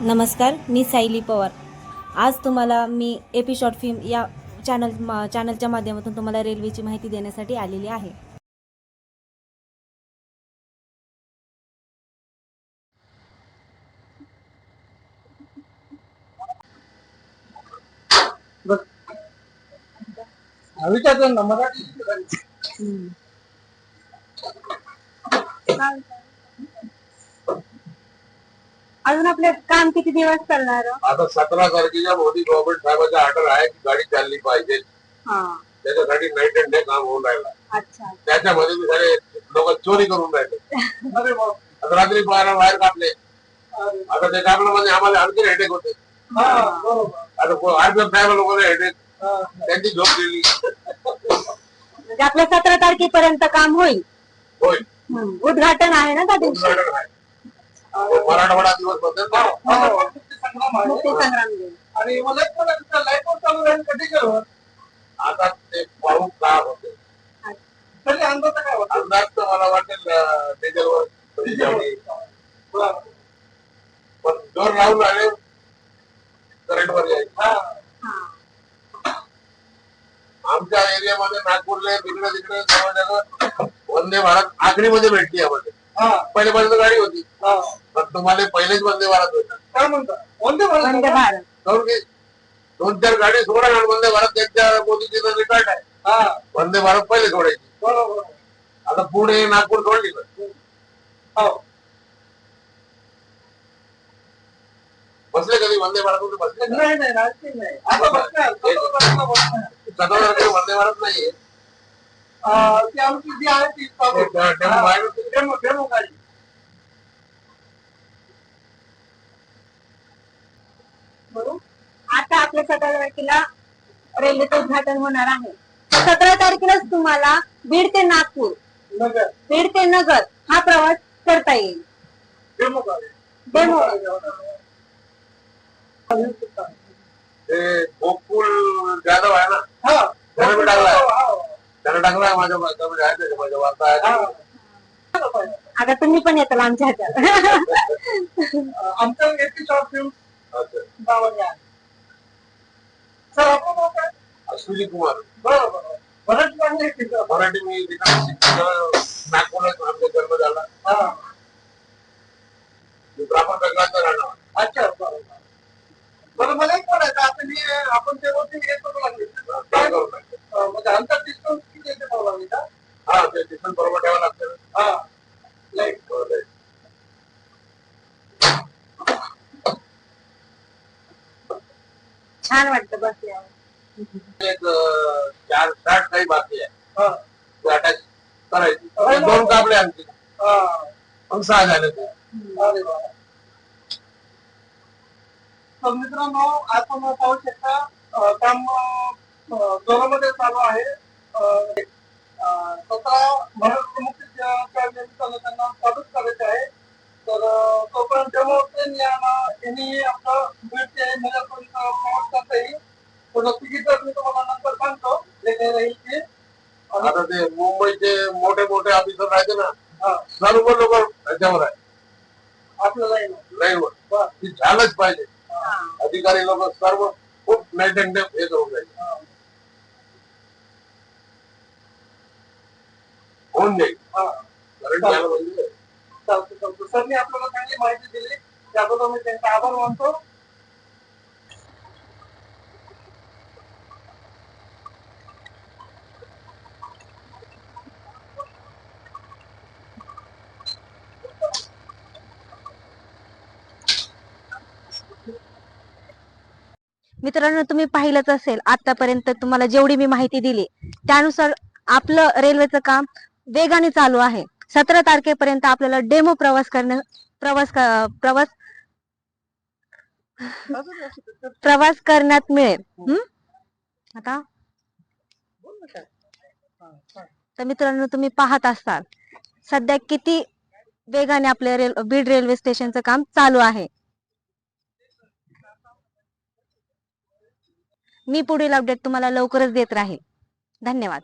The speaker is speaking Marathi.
नमस्कार मी सायली पवार. आज तुम्हाला मी एपी शॉर्ट फिल्म या चॅनल मा चॅनलच्या माध्यमातून तुम्हाला रेल्वेची माहिती देण्यासाठी आलेली आहे. मराठी अजून आपले काम किती दिवस चालणार? आता सतरा तारखेच्या मोदी गव्हर्नमेंट साहेबांचा ऑर्डर आहे की गाडी चालली पाहिजे. हा. त्याच्यासाठी नाईट अँड डे काम होऊन राहिलं. अच्छा त्याच्यामध्ये मी सारे लोक चोरी करून राहिले. आता रात्री बारा बाहेर काढले आता ते काढण्यामध्ये आम्हाला आणखी हेडेक होते. आता आरपीएफ साहेब लोकांना हेडेक त्यांची झोप गेली. म्हणजे आपलं सतरा तारखेपर्यंत काम होईल. हम्म. उद्घाटन आहे ना त्या दिवशी? उद्घाटन आहे. ते मराठवाडा दिवसबद्दल. मुक्ती संग्राम दिन. आणि आता ते पाहून का होते. अंदाज तर मला वाटेल डिझेलवर कधी पण जोर लावून आले करंट वर हा. आमच्या एरियामध्ये नागपूरला तिकडे तिकडे जवळ जवळ वंदे भारत आखरीमध्ये भेटली यामध्ये. पहिल्यापर्यंत गाडी होती. पण तुम्हाला पहिलेच वंदे भारत भेटत काय म्हणता? वंदे भारत दोन चार गाडी सोडा आणि वंदे भारत. त्यांच्या मोदीची तर रिकार्ड आहे वंदे भारत पहिले सोडायची. आता पुणे नागपूर सोडली ना बसले कधी? वंदे भारत मध्ये बसले सतरा तारखेला वंदे भारत नाहीये. डेमो आहे ते. आता आपल्या सतरा तारखेला रेल्वेचं उद्घाटन होणार आहे. सतरा तारखेलाच तुम्हाला बीड ते नागपूर बीड ते नगर हा प्रवास करता येईल. डेमो गोकुल जाधव आहे ना? त्याने त्याने टाकलाय माझ्या आहे माझ्या वार्ता आहे. आता तुम्ही पण येताल आमच्या A P short film Ashwini Kumar. Marathi मी आमचा जन्म झाला. मी ब्राह्मण बेंगालचा राहणार अच्छा बरं मला एक म्हणायचं आता मी आपण ते वरती हे करू लागले काय करू म्हणजे आमचा का हा ते बरोबर ठेवावं लागतं. हा. लाइट लाइट छान वाटतं एक चार साठ काही बाकी आहे. ते अटॅच करायची. ते दोन कापले आणखी. मग सहा झाले. ते तर मित्रांनो आपण पाहू शकता काम जोरामध्ये चालू आहे. स्वतः महाराष्ट्र निमित्तानं त्यांना चालूच करायचे आहे तर तोपर्यंत डेमो ट्रेन यांनी आपलं बीड ते नगरपर्यंत प्रवास करता येईल तर तिकीट मी तुम्हाला नंतर सांगतो जे काही राहील ते आता ते मुंबईचे मोठे मोठे ऑफिसर राहते ना सर्व लोक त्याच्यावर आहे. आपल्याला येईल लाईनवर ती झालंच पाहिजे. अधिकारी लोक सर्व खूप नाईट अँड डे हे करून जाईल होऊन जाईल आपल्याला चांगली माहिती दिली. त्याबद्दल मी त्यांचा आभार मानतो. मित्रांनो तुम्ही पाहिलंच असेल आतापर्यंत तुम्हाला जेवढी मी माहिती दिली त्यानुसार आपलं रेल्वेचं काम वेगाने चालू आहे. सतरा तारखेपर्यंत आपल्याला डेमो प्रवास करण्या प्रवास प्रवास प्रवास करण्यात मिळेल. आता? तर मित्रांनो तुम्ही पाहत असाल सध्या किती वेगाने आपल्या रेल बीड रेल्वे स्टेशनचं काम चालू आहे. मी पुढील अपडेट तुम्हाला लवकरच देत राहील. धन्यवाद.